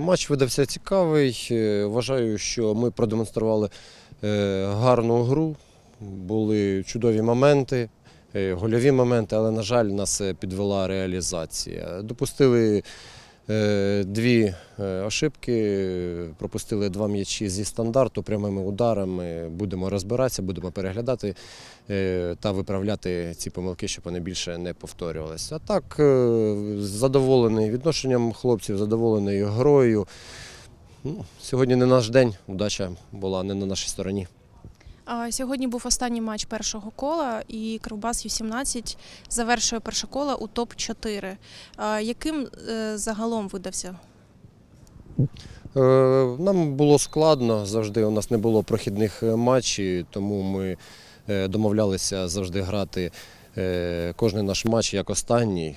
Матч видався цікавий. Е, Вважаю, що ми продемонстрували е, гарну гру. Були чудові моменти, е, гольові моменти, але, на жаль, нас підвела реалізація. Допустили дві е, ошибки, пропустили два м'ячі зі стандарту прямими ударами. Будемо розбиратися, будемо переглядати е, та виправляти ці помилки, щоб вони більше не повторювалися. А так, е, задоволений відношенням хлопців, задоволений грою. Ну, сьогодні не наш день, удача була не на нашій стороні. Сьогодні був останній матч першого кола, і Кривбас Ю-17 завершує перше коло у топ-4. Яким е, загалом видався? Е, Нам було складно, завжди у нас не було прохідних е, матчів, тому ми домовлялися завжди грати кожен наш матч як останній.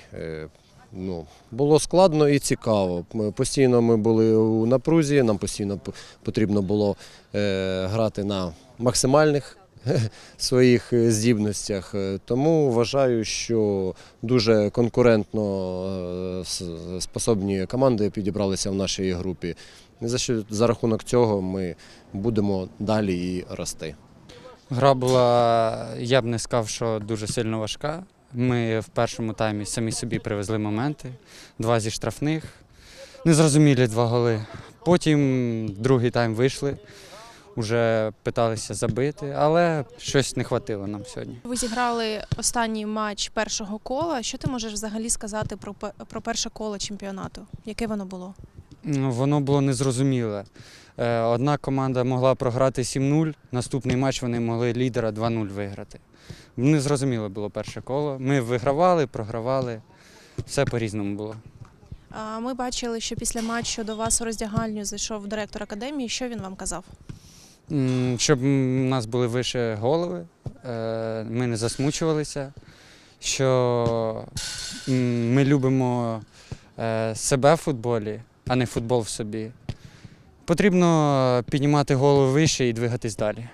Ну, було складно і цікаво. Ми постійно ми були у напрузі, нам постійно потрібно було е, грати на максимальних своїх е, здібностях. Е, Тому вважаю, що дуже конкурентно е, способні команди підібралися в нашій групі. За, що, за рахунок цього ми будемо далі і рости. Гра була, я б не сказав, що дуже сильно важка. Ми в першому таймі самі собі привезли моменти, два зі штрафних, незрозумілі два голи. Потім другий тайм вийшли, вже питалися забити, але щось не хватило нам сьогодні. Ви зіграли останній матч першого кола. Що ти можеш взагалі сказати про, про перше коло чемпіонату? Яке воно було? Ну, Воно було незрозуміле. Е, Одна команда могла програти 7-0, наступний матч вони могли лідера 2-0 виграти. Незрозуміле було перше коло. Ми вигравали, програвали, все по-різному було. Ми бачили, що після матчу до вас у роздягальню зайшов директор академії. Що він вам казав? Щоб у нас були вище голови, е, ми не засмучувалися, що ми любимо е, себе в футболі, а не футбол в собі. Потрібно піднімати голову вище і двигатись далі.